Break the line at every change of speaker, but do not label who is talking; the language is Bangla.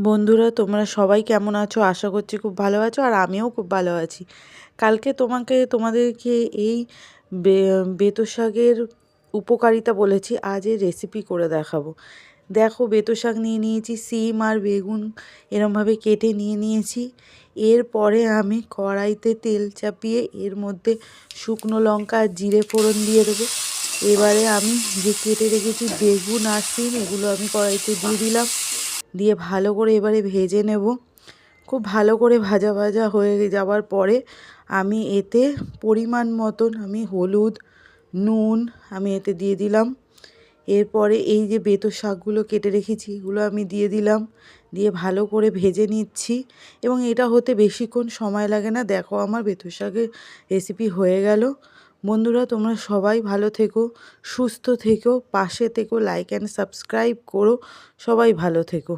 বন্ধুরা, তোমরা সবাই কেমন আছো? আশা করছি খুব ভালো আছো আর আমিও খুব ভালো আছি। কালকে তোমাকে, তোমাদেরকে এই বে- বেতো শাকের উপকারিতা বলেছি। আজ রেসিপি করে দেখাবো। দেখো বেতো শাক নিয়ে নিয়েছি, সিম আর বেগুন এরমভাবে কেটে নিয়ে নিয়েছি। এরপরে আমি কড়াইতে তেল চাপিয়ে এর মধ্যে শুকনো লঙ্কা আর জিরে ফোড়ন দিয়ে দেবো। এবারে আমি যে কেটে রেখেছি বেগুন আর সিম, এগুলো আমি কড়াইতে দিয়ে দিলাম। দিয়ে ভালো করে এবারে ভেজে নেব। খুব ভালো করে ভাজা ভাজা হয়ে যাওয়ার পরে আমি এতে পরিমাণ মতন আমি হলুদ, নুন আমি এতে দিয়ে দিলাম। এরপরে এই যে বেতর শাকগুলো কেটে রেখেছি, এগুলো আমি দিয়ে দিলাম। দিয়ে ভালো করে ভেজে নিচ্ছি এবং এটা হতে বেশিক্ষণ সময় লাগে না। দেখো আমার বেতর শাকের রেসিপি হয়ে গেল। বন্ধুরা, তোমরা সবাই ভালো থেকো, সুস্থ থেকো, পাশে থেকো লাইক অ্যান্ড সাবস্ক্রাইব করো, সবাই ভালো থেকো।